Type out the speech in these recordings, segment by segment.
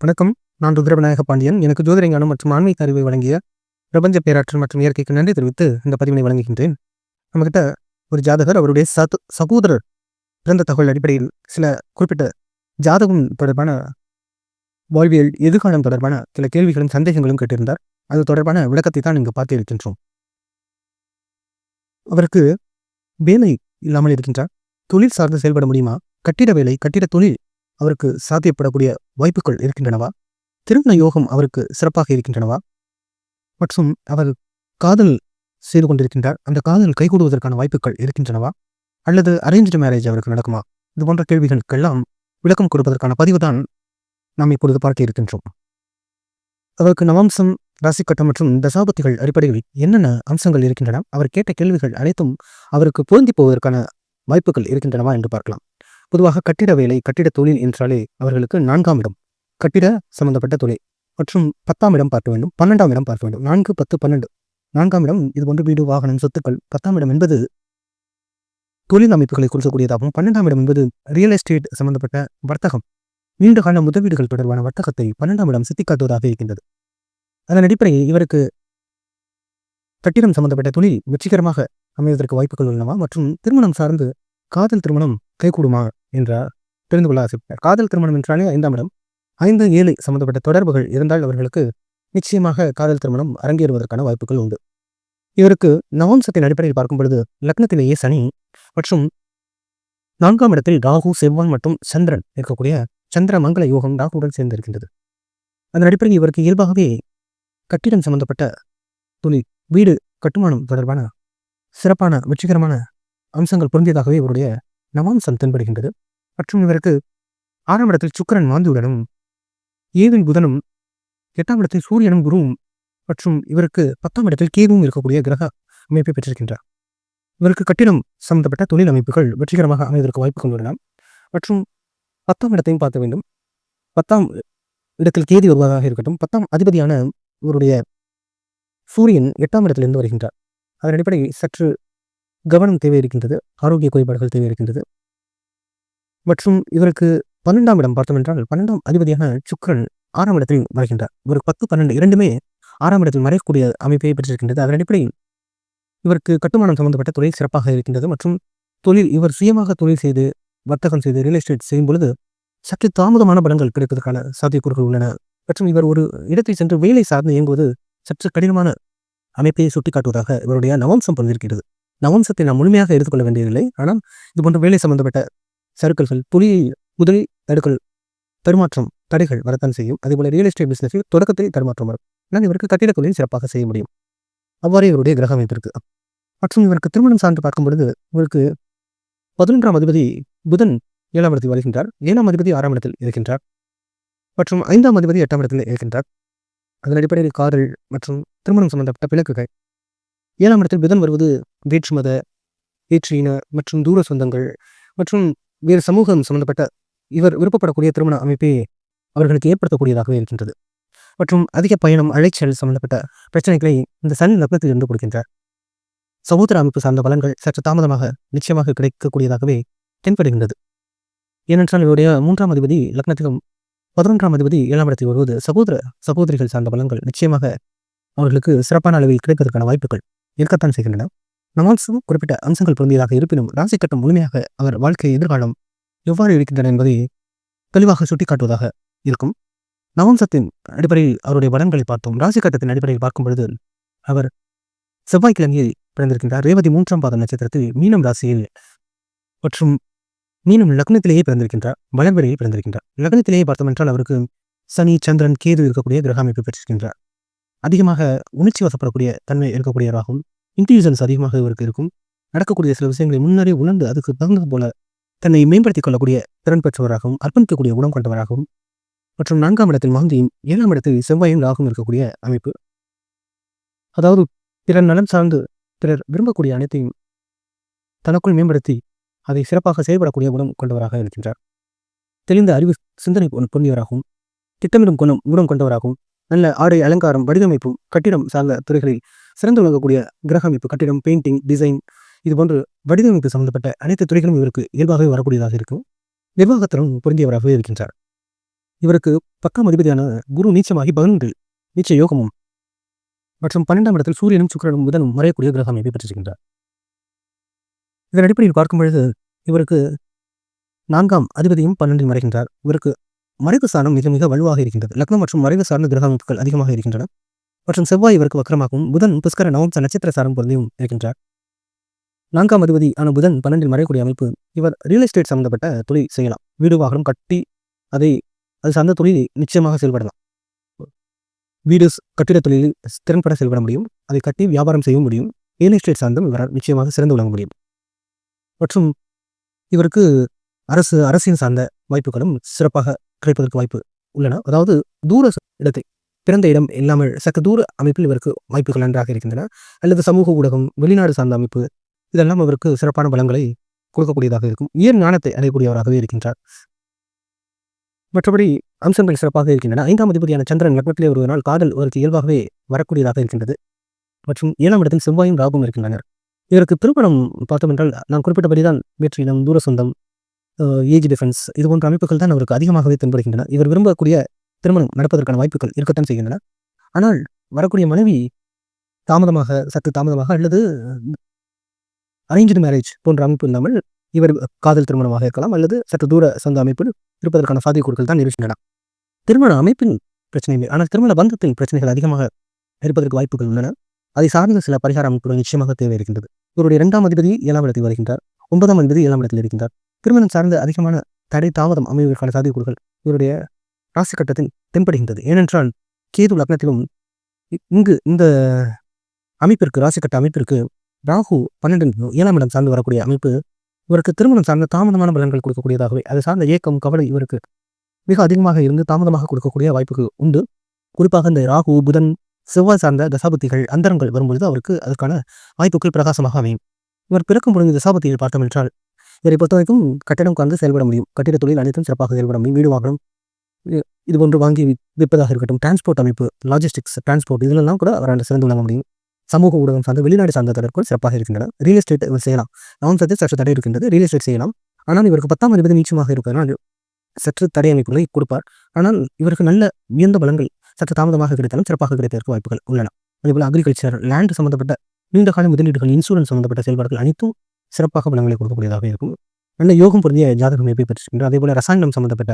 வணக்கம். நான் ருத்ரவிநாயக பாண்டியன். எனக்கு ஜோதிடஞானம் மற்றும் ஆன்மீக அறிவை வழங்கிய பிரபஞ்ச பேராற்றல் மற்றும் இயற்கைக்கு நன்றி தெரிவித்து இந்த பதிவினை வழங்குகின்றேன். நம்மகிட்ட ஒரு ஜாதகர் அவருடைய சத் சகோதரர் பிறந்த தகவல் அடிப்படையில் சில குறிப்பிட்ட ஜாதகம் தொடர்பான வாழ்வியல் எதிர்காலம் தொடர்பான சில கேள்விகளும் சந்தேகங்களும் கேட்டிருந்தார். அது தொடர்பான விளக்கத்தை தான் இங்கு பார்த்து இருக்கின்றோம் அவருக்கு வேலை இல்லாமல் இருக்கின்றார். தொழில் சார்ந்து செயல்பட முடியுமா? கட்டிட வேலை கட்டிட தொழில் அவருக்கு சாத்தியப்படக்கூடிய வாய்ப்புகள் இருக்கின்றனவா? திருமண யோகம் அவருக்கு சிறப்பாக இருக்கின்றனவா? மற்றும் அவர் காதல் செய்து கொண்டிருக்கின்றார். அந்த காதல் கைகூடுவதற்கான வாய்ப்புகள் இருக்கின்றனவா? அல்லது அரேஞ்ச்டு மேரேஜ் அவருக்கு நடக்குமா? இது போன்ற கேள்விகளுக்கெல்லாம் விளக்கம் கொடுப்பதற்கான பதிவு தான் நாம் இப்பொழுது பார்க்க இருக்கின்றோம். அவருக்கு நவம்சம் ராசிக்கட்டம் மற்றும் தசாபத்திகள் அடிப்படையில் என்னென்ன அம்சங்கள் இருக்கின்றன? அவர் கேட்ட கேள்விகள் அனைத்தும் அவருக்கு பொருந்தி போவதற்கான வாய்ப்புகள் இருக்கின்றனவா என்று பார்க்கலாம். பொதுவாக கட்டிட வேலை கட்டிட தொழில் என்றாலே அவர்களுக்கு நான்காம் இடம். கட்டிட சம்பந்தப்பட்ட தொழில் மற்றும் பத்தாம் இடம் பார்க்க வேண்டும். பன்னெண்டாம் இடம் பார்க்க வேண்டும். நான்கு பத்து பன்னெண்டு. நான்காம் இடம் இது போன்ற வீடு வாகனம் சொத்துக்கள். பத்தாம் இடம் என்பது தொழில் அமைப்புகளை குறிக்கக்கூடியதாகவும் பன்னெண்டாம் இடம் என்பது ரியல் எஸ்டேட் சம்பந்தப்பட்ட வர்த்தகம். நீண்ட கால முதலீடுகள் தொடர்பான வர்த்தகத்தை பன்னெண்டாம் இடம் சுட்டிக்காட்டுவதாக இருக்கின்றது. அதன் அடிப்படையில் இவருக்கு கட்டிடம் சம்பந்தப்பட்ட தொழில் வெற்றிகரமாக அமைவதற்கு வாய்ப்புகள் உள்ளனவா மற்றும் திருமணம் சார்ந்து காதல் திருமணம் கைகூடுமா என்றார். தெரிந்து கொள்ள ஆசைப்பட்டார் காதல் திருமணம் என்றாலே ஐந்தாம் இடம். ஐந்து ஏழு சம்பந்தப்பட்ட தொடர்புகள் இருந்தால் அவர்களுக்கு நிச்சயமாக காதல் திருமணம் அரங்கேறுவதற்கான வாய்ப்புகள் உண்டு. இவருக்கு நவம்சத்தின் அடிப்படையில் பார்க்கும் பொழுது லக்னத்திலேயே சனி மற்றும் நான்காம் இடத்தில் ராகு செவ்வான் மற்றும் சந்திரன் இருக்கக்கூடிய சந்திர மங்கள யோகம் ராகுடன் சேர்ந்திருக்கின்றது. அதன் அடிப்படையில் இவருக்கு இயல்பாகவே கட்டிடம் சம்பந்தப்பட்ட தொழில் வீடு கட்டுமானம் தொடர்பான சிறப்பான வெற்றிகரமான அம்சங்கள் பொருந்தியதாகவே இவருடைய நவாம்சம் தென்படுகின்றது. மற்றும் இவருக்கு ஆறாம் இடத்தில் சுக்கரன் மாந்தியுடனும் ஏவின் புதனும் எட்டாம் இடத்தில் சூரியனும் குருவும் மற்றும் இவருக்கு பத்தாம் இடத்தில் கேதுவும் இருக்கக்கூடிய கிரக அமைப்பை பெற்றிருக்கின்றார். இவருக்கு கட்டிடம் சம்பந்தப்பட்ட தொழில் அமைப்புகள் வெற்றிகரமாக அமைவதற்கு வாய்ப்பு கொண்டுள்ளன. மற்றும் பத்தாம் இடத்தையும் பார்க்க வேண்டும். பத்தாம் இடத்தில் கேதி வருவதாக இருக்கட்டும் பத்தாம் அதிபதியான இவருடைய சூரியன் எட்டாம் இடத்திலிருந்து வருகின்றார். அதன் அடிப்படையில் சற்று கவனம் தேவை இருக்கின்றது ஆரோக்கிய குறைபாடுகள் தேவை இருக்கின்றது மற்றும் இவருக்கு பன்னெண்டாம் இடம் பார்த்தோம் என்றால் பன்னெண்டாம் அதிபதியான சுக்கரன் ஆறாம் இடத்தில் மறைகின்றார் இவருக்கு பத்து பன்னெண்டு இரண்டுமே ஆறாம் இடத்தில் மறையக்கூடிய அமைப்பை பெற்றிருக்கின்றது. அதன் அடிப்படையில் இவருக்கு கட்டுமானம் சம்பந்தப்பட்ட தொழில் சிறப்பாக இருக்கின்றது மற்றும் தொழில் இவர் சுயமாக தொழில் செய்து வர்த்தகம் செய்து ரியல் எஸ்டேட் செய்யும் பொழுது சற்று தாமதமான பலன்கள் கிடைப்பதற்கான சாத்தியக்கூறுகள் உள்ளன. மற்றும் இவர் ஒரு இடத்தை சென்று வேலை சார்ந்து இயங்குவது சற்று கடினமான அமைப்பை சுட்டிக்காட்டுவதாக இவருடைய நவம்சம் பதிவிருக்கிறது நவம்சத்தை நாம் முழுமையாக எடுத்துக்கொள்ள வேண்டியதில்லை. ஆனால் இது போன்ற வேலை சம்பந்தப்பட்ட சருக்கல்கள் புலியை முதலில் தடுக்கல் தருமாற்றம் தடைகள் வரத்தான் செய்யும். அதேபோல ரியல் எஸ்டேட் பிசினஸில் தொடக்கத்தில் தருமாற்றம் வரும். ஆனால் இவருக்கு கட்டிட சிறப்பாக செய்ய முடியும். அவ்வாறே இவருடைய கிரக அமைப்பு மற்றும் இவருக்கு திருமணம் சார்ந்து பார்க்கும் பொழுது இவருக்கு பதினொன்றாம் அதிபதி புதன் ஏழாம் இடத்தில் வருகின்றார். ஏழாம் அதிபதி ஆறாம் இடத்தில் இருக்கின்றார். மற்றும் ஐந்தாம் அதிபதி எட்டாம் இடத்தில் இருக்கின்றார். அதன் அடிப்படையில் காதல் மற்றும் திருமணம் சம்பந்தப்பட்ட பிளக்குகள் ஏழாம் இடத்தில் புதன் வருவது வேற்றுமத வேற்றின மற்றும் தூர சொந்தங்கள் மற்றும் வேறு சமூகம் சம்பந்தப்பட்ட இவர் விருப்பப்படக்கூடிய திருமண அமைப்பை அவர்களுக்கு ஏற்படுத்தக்கூடியதாகவே இருக்கின்றது. மற்றும் அதிக பயணம் அழைச்சல் சம்பந்தப்பட்ட பிரச்சனைகளை இந்த சனி லக்னத்தில் இருந்து கொடுக்கின்றார். சகோதர அமைப்பு சார்ந்த பலன்கள் சற்று தாமதமாக நிச்சயமாக கிடைக்கக்கூடியதாகவே தென்படுகின்றது. ஏனென்றால் இவருடைய மூன்றாம் அதிபதி லக்னத்திலும் பதினொன்றாம் அதிபதி ஏழாம் இடத்தில் வருவது சகோதர சகோதரிகள் சார்ந்த பலன்கள் நிச்சயமாக அவர்களுக்கு சிறப்பான அளவில் கிடைப்பதற்கான வாய்ப்புகள் இருக்கத்தான் செய்கின்றன. நவால்சும் குறிப்பிட்ட அம்சங்கள் பொருந்தியதாக இருப்பினும் ராசி கட்டம் முழுமையாக அவர் வாழ்க்கை எதிர்காலம் எவ்வாறு இருக்கின்றன என்பதை தெளிவாக சுட்டிக்காட்டுவதாக இருக்கும். நவம்சத்தின் அடிப்படையில் அவருடைய பலன்களை பார்த்தோம். ராசி கட்டத்தின் அடிப்படையில் பார்க்கும் பொழுது அவர் செவ்வாய்க்கிழமையில் பிறந்திருக்கின்றார். ரேவதி மூன்றாம் பாதம் நட்சத்திரத்தில் மீனம் ராசியில் மற்றும் மீனம் லக்னத்திலேயே பிறந்திருக்கின்றார். வளர்வெளியில் பிறந்திருக்கின்றார். லக்னத்திலேயே பார்த்தோம் என்றால் அவருக்கு சனி சந்திரன் கேது இருக்கக்கூடிய கிரக அமைப்பு பெற்றிருக்கின்றார். அதிகமாக உணர்ச்சி வசப்படக்கூடிய தன்மை இருக்கக்கூடியவராகவும் இன்டெலிஜென்ஸ் அதிகமாக இவருக்கு இருக்கும். நடக்கக்கூடிய சில விஷயங்களை முன்னரே உணர்ந்து அதுக்கு தகுந்தது போல தன்னை மேம்படுத்திக் கொள்ளக்கூடிய திறன் பெற்றவராகவும் அர்ப்பணிக்கக்கூடிய குணம் கொண்டவராகவும் மற்றும் நான்காம் இடத்தில் மாந்தியும் ஏழாம் இடத்தில் செவ்வாயும் ராகும் இருக்கக்கூடிய அமைப்பு. அதாவது பிறர் நலம் சார்ந்து பிறர் விரும்பக்கூடிய அனைத்தையும் தனக்குள் மேம்படுத்தி அதை சிறப்பாக செயல்படக்கூடிய குணம் கொண்டவராக இருக்கின்றார். தெளிந்த அறிவு சிந்தனை பொருந்தியவராகவும் திட்டமிடும் குணம் குணம் கொண்டவராகவும் நல்ல ஆடை அலங்காரம் வடிவமைப்பும் கட்டிடம் சார்ந்த துறைகளில் சிறந்து விளங்கக்கூடிய கிரக அமைப்பு கட்டிடம் பெயிண்டிங் டிசைன் இது போன்று வடிவமைப்பு சம்பந்தப்பட்ட அனைத்து துறைகளும் இவருக்கு இயல்பாகவே வரக்கூடியதாக இருக்கும். நிர்வாகத்திலும் பொருந்தியவராகவே இருக்கின்றார். இவருக்கு பக்கம் அதிபதியான குரு நீச்சமாகி பதினொன்றில் நீச்ச யோகமும் மற்றும் பன்னெண்டாம் இடத்தில் சூரியனும் சுக்கரனும் புதனும் மறையக்கூடிய கிரக அமைப்பை பெற்றிருக்கின்றார். இதன் அடிப்படையில் பார்க்கும் பொழுது இவருக்கு நான்காம் அதிபதியும் பன்னெண்டில் மறைகின்றார். இவருக்கு மறைவு ஸ்தானம் மிக மிக வலுவாக இருக்கின்றது. லக்னம் மற்றும் மறைவு சார்ந்த கிரக அமைப்புகள் அதிகமாக இருக்கின்றன. மற்றும் செவ்வாய் இவருக்கு வக்கரமாகவும் புதன் புஷ்கர நவம்ச நட்சத்திர சாரம் பொருந்தியும் இருக்கின்றார். நான்காம் அதிபதி ஆன புதன் பன்னெண்டில் மறையக்கூடிய அமைப்பு இவர் ரியல் எஸ்டேட் சம்பந்தப்பட்ட தொழில் செய்யலாம். வீடு வாகனம் கட்டி அதை அது சார்ந்த தொழில் நிச்சயமாக செயல்படலாம். வீடு கட்டிட தொழிலில் திறன்பட செயல்பட முடியும். அதை கட்டி வியாபாரம் செய்ய முடியும். ரியல் எஸ்டேட் சார்ந்தும் இவரால் நிச்சயமாக சிறந்து விளங்க முடியும். மற்றும் இவருக்கு அரசு அரசியல் சார்ந்த வாய்ப்புகளும் சிறப்பாக கிடைப்பதற்கு வாய்ப்பு உள்ளன. அதாவது தூர இடத்தை பிறந்த இடம் இல்லாமல் சற்று தூர அமைப்பில் இவருக்கு வாய்ப்புகள் நன்றாக இருக்கின்றன. அல்லது சமூக ஊடகம் வெளிநாடு சார்ந்த அமைப்பு இதெல்லாம் அவருக்கு சிறப்பான பலங்களை கொடுக்கக்கூடியதாக இருக்கும். உயர் ஞானத்தை அடையக்கூடியவராகவே இருக்கின்றார். மற்றபடி அம்சங்கள் சிறப்பாக இருக்கின்றன. ஐந்தாம் அதிபதியான சந்திரன் லக்னத்திலே வருவதனால் காதல் அவருக்கு இயல்பாகவே வரக்கூடியதாக இருக்கின்றது. மற்றும் ஏழாம் இடத்தில் செவ்வாயும் ராகும் இருக்கின்றனர். இவருக்கு திருமணம் பார்த்தோம் என்றால் நான் குறிப்பிட்டபடிதான் வெற்றி இனம் தூர சொந்தம் ஏஜ் டிஃபரன்ஸ் இது போன்ற அமைப்புகள் தான் அவருக்கு அதிகமாகவே தென்படுகின்றன. இவர் விரும்பக்கூடிய திருமணம் நடப்பதற்கான வாய்ப்புகள் இருக்கத்தான் செய்கின்றன. ஆனால் வரக்கூடிய மனைவி தாமதமாக சற்று தாமதமாக அல்லது அரேஞ்சு மேரேஜ் போன்ற அமைப்பு இல்லாமல் இவர் காதல் திருமணமாக இருக்கலாம் அல்லது சற்று தூர சொந்த அமைப்பில் இருப்பதற்கான சாத்தியக்கூறுகள் தான் இருக்கின்றன. திருமண அமைப்பின் பிரச்சனை இல்லை ஆனால் திருமண பந்தத்தின் பிரச்சனைகள் அதிகமாக இருப்பதற்கு வாய்ப்புகள் உள்ளன. அதை சார்ந்த சில பரிகார அமைப்புகள் நிச்சயமாக தேவை இருக்கின்றது இவருடைய இரண்டாம் அதிபதி ஏழாம் இடத்தில் வருகின்றார். ஒன்பதாம் அதிபதி ஏழாம் இடத்தில் இருக்கின்றார். திருமணம் சார்ந்த அதிகமான தடை தாமதம் அமைவதற்கான சாத்தியக்கூறுகள் இவருடைய ராசி கட்டத்தில் தென்படுகின்றது. ஏனென்றால் கேது லக்னத்திலும் இ- இங்கு இந்த அமைப்பிற்கு ராசி கட்ட அமைப்பிற்கு ராகு பன்னெண்டு ஏழாம் இடம் சார்ந்து வரக்கூடிய அமைப்பு இவருக்கு திருமணம் சார்ந்த தாமதமான பலன்கள் கொடுக்கக்கூடியதாகவே அது சார்ந்த ஏக்கம் கவலை இவருக்கு மிக அதிகமாக இருந்து தாமதமாக கொடுக்கக்கூடிய வாய்ப்புகள் உண்டு. குறிப்பாக இந்த ராகு புதன் செவ்வாய் சார்ந்த தசாபத்திகள் அந்தரங்கள் வரும்பொழுது அவருக்கு அதற்கான வாய்ப்புகள் பிரகாசமாக அமையும். இவர் பிறக்கும் பொழுது தசாபதியில் பார்த்தோம் என்றால் இவரை பொறுத்தவரைக்கும் கட்டிடம் காந்து செயல்பட முடியும். கட்டிட தொழில் அனைத்தும் சிறப்பாக செயல்பட முடியும். வீடு வாங்கணும் இது போன்று வாங்கி விற்பதாக இருக்கட்டும். டிரான்ஸ்போர்ட் அமைப்பு லாஜிஸ்டிக்ஸ் டிரான்ஸ்போர்ட் இதிலெல்லாம் கூட அவரால் சிறந்து விளங்க முடியும். சமூக ஊடகம் சார்ந்த வெளிநாடு சார்ந்த தொடர்புகள் சிறப்பாக இருக்கின்றன. ரியல் எஸ்டேட் இவர் செய்யலாம். நவம்சத்தில் சற்று தடை இருக்கின்றது. ரியல் எஸ்டேட் செய்யலாம். ஆனால் இவருக்கு பத்தாம் அதிபதி நீச்சமாக இருப்பதனால் சற்று தடை அமைப்புகளை கொடுப்பார். ஆனால் இவருக்கு நல்ல உயர்ந்த பலங்கள் சற்று தாமதமாக கிடைத்தாலும் சிறப்பாக கிடைப்பதற்கு வாய்ப்புகள் உள்ளன. அதேபோல் அக்ரிகல்ச்சர் லேண்ட் சம்பந்தப்பட்ட நீண்ட கால முதலீடுகள் இன்சூரன்ஸ் சம்பந்தப்பட்ட செயல்பாடுகள் அனைத்தும் சிறப்பாக பலங்களை கொடுக்கக்கூடியதாக இருக்கும். நல்ல யோகம் பொருந்திய ஜாதக அமைப்பை பெற்றிருக்கின்றன அதேபோல் ரசாயனம் சம்பந்தப்பட்ட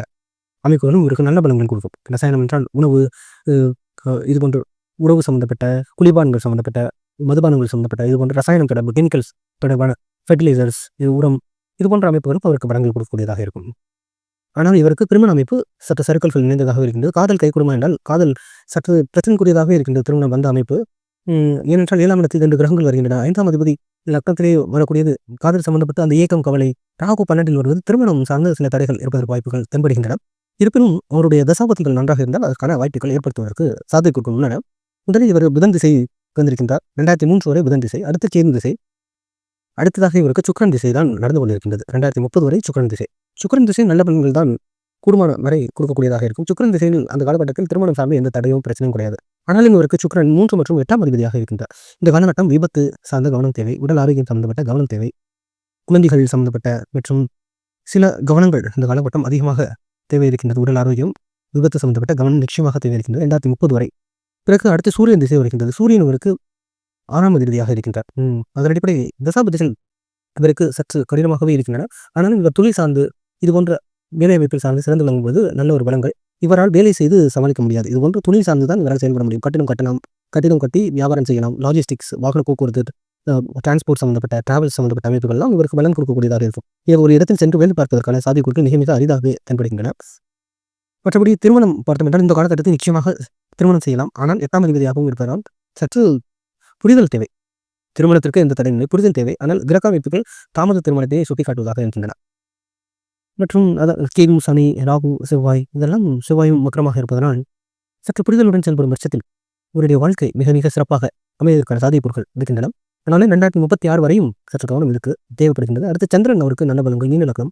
அமைப்புகளும் இவருக்கு நல்ல பலன்கள் கொடுக்கும். ரசாயனம் என்றால் உணவு க- இது போன்ற உணவு சம்மந்தப்பட்ட குளிர்பானங்கள் சம்மந்தப்பட்ட மதுபானங்கள் சம்மந்தப்பட்ட இது போன்ற ரசாயனம் தொடர்பு கெமிக்கல்ஸ் தொடர்பான ஃபெர்டிலைசர்ஸ் இது உரம் இது போன்ற அமைப்புகளும் அவருக்கு பலன்கள் கொடுக்கக்கூடியதாக இருக்கும். ஆனால் இவருக்கு திருமண அமைப்பு சற்று சருக்கல்கள் இணைந்ததாக இருக்கின்றது. காதல் கைகூடுமா என்றால் காதல் சற்று பிரச்சனைக்குரியதாக இருக்கின்றது திருமணம் வந்த அமைப்பு. ஏனென்றால் ஏழாம் இடத்தில் இரண்டு கிரகங்கள் வருகின்றன. ஐந்தாம் அதிபதி லக்னத்திலே வரக்கூடியது காதல் சம்பந்தப்பட்ட அந்த ஏக்கம் கவலை ராகு பன்னெண்டில் வருவது திருமணம் சார்ந்த சில தடைகள் இருப்பதற்கு வாய்ப்புகள் தென்படுகின்றன. இருப்பினும் அவருடைய தசாபதிகள் நன்றாக இருந்தால் அதற்கான வாய்ப்புகள் ஏற்படுத்துவதற்கு சாத்தியக்கூறுகள் உள்ளன. முதலில் இவர் புதன் திசை வந்திருக்கின்றார். ரெண்டாயிரத்தி மூன்று வரை புதன் திசை அடுத்து கேது திசை அடுத்ததாக இவருக்கு சுக்கிரன் திசை தான் நடந்து கொண்டிருக்கின்றது. ரெண்டாயிரத்தி முப்பது வரை சுக்கரன் திசை. சுக்கரன் திசை நல்ல பலன்கள் தான் கூடுமான வரை கொடுக்கக்கூடியதாக இருக்கும். சுக்கரன் திசையில் அந்த காலகட்டத்தில் திருமணம் சார்ந்த எந்த தடையும் பிரச்சனையும் கிடையாது. ஆனாலும் இவருக்கு சுக்கரன் மூன்று மற்றும் எட்டாம் அதிபதியாக இருக்கின்றார். இந்த காலகட்டம் விபத்து சார்ந்த கவனம் தேவை உடல் ஆரோக்கியம் சம்பந்தப்பட்ட கவனம் தேவை குழந்தைகள் சம்பந்தப்பட்ட மற்றும் சில கவனங்கள் இந்த காலகட்டம் அதிகமாக தேவை இருக்கின்றது உடல் ஆரோக்கியம் விபத்து சம்பந்தப்பட்ட கவனம் நிச்சயமாக தேவை இருக்கின்றது ரெண்டாயிரத்தி முப்பது வரை. பிறகு அடுத்து சூரியன் திசை வருகின்றது. சூரியன் இவருக்கு ஆறாம் அதிபதியாக இருக்கின்றார். அதன் அடிப்படை தசாபதிகள் இவருக்கு சற்று கடினமாகவே இருக்கின்றன. ஆனாலும் இவர் தொழில் சார்ந்து இது போன்ற வேலை அமைப்பில் சார்ந்து சிறந்து விளங்கும்போது நல்ல ஒரு பலங்கள் இவரால் வேலை செய்து சமாளிக்க முடியாது. இது போன்ற தொழில் சார்ந்து தான் இவரால் செயல்பட முடியும். கட்டணம் கட்டணம் கட்டிடம் கட்டி வியாபாரம் செய்யலாம் லாஜிஸ்டிக்ஸ் வாகன போக்குவரத்து டிரான்ஸ்போர்ட் சம்மந்தப்பட்ட டிராவல் சம்மந்தப்பட்ட அமைப்புகள்லாம் இவருக்கு பலன் கொடுக்கக்கூடியதாக இருக்கும். இவர் ஒரு இடத்தில் சென்று வேலை பார்ப்பதற்கான சாத்தியக்கூறுகள் மிக மிக அரிதாகவே தென்படுகின்றன. மற்றபடி திருமணம் பார்த்தோம் என்றால் இந்த காலகட்டத்தில் நிச்சயமாக திருமணம் செய்யலாம். ஆனால் எட்டாம் அதிபதியாகவும் இருப்பதால் சற்று புரிதல் தேவை. திருமணத்திற்கு எந்த தடை புரிதல் தேவை. ஆனால் கிரக அமைப்புகள் தாமத திருமணத்தை சுட்டிக்காட்டுவதாக இருக்கின்றன. மற்றும் அதான் கேது சனி ராகு செவ்வாய் இதெல்லாம் செவ்வாயும் மக்கரமாக இருப்பதனால் சற்று புரிதலுடன் செயல்படும் பட்சத்தில் இவருடைய வாழ்க்கை மிக மிக சிறப்பாக அமைவதற்கான சாதிப்பொருட்கள் இருக்கின்றன. அதனால ரெண்டாயிரத்தி முப்பத்தி ஆறு வரையும் சற்று கவனம் இதுக்கு தேவைப்படுகின்றது. அடுத்து சந்திரன் அவருக்கு நல்ல பலங்கள் மீன லக்கம்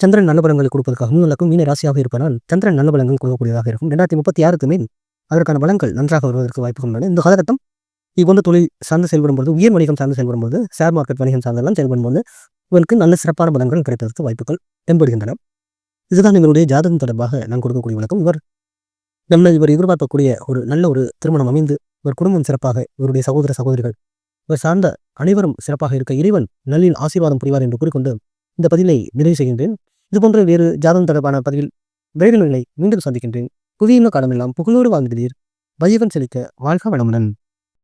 சந்திரன் நல்ல பலங்களை கொடுப்பதற்காக மீன லக்கம் மீன ராசியாக இருப்பதால் சந்திரன் நல்ல பலங்கள் கொடுக்கக்கூடியதாக இருக்கும். ரெண்டாயிரத்தி முப்பத்தி ஆறுக்கு மேல் அதற்கான பலங்கள் நன்றாக வருவதற்கு வாய்ப்புகள் உள்ளன இந்த காலகட்டம் இப்போ வந்து தொழில் சார்ந்து செயல்படும் போது உயர் வணிகம் சார்ந்து செயல்படும் போது ஷேர் மார்க்கெட் வணிகம் சார்ந்தெல்லாம் செயல்படும் போது இவருக்கு நல்ல சிறப்பான பலங்கள் கிடைப்பதற்கு வாய்ப்புகள் தென்படுகின்றன. இதுதான் இவருடைய ஜாதகம் தொடர்பாக நான் கொடுக்கக்கூடிய வழக்கம் இவர் நம்ம இவர் எதிர்பார்க்கக்கூடிய ஒரு நல்ல ஒரு திருமணம் அமைந்து இவர் குடும்பம் சிறப்பாக இவருடைய சகோதர சகோதரிகள் இவர் சார்ந்த அனைவரும் சிறப்பாக இருக்க இறைவன் நல்லின் ஆசீர்வாதம் புரிவார் என்று கூறிக்கொண்டு இந்த பதிலை நிறைவு செய்கின்றேன். இதுபோன்ற வேறு ஜாதகம் தொடர்பான பதிவில் விரைவில் மீண்டும் சந்திக்கின்றேன். புவியின காலமெல்லாம் புகழோடு வாழ்ந்திருந்தீர் வையவன் செலுத்த வாழ்க வளமுடன்.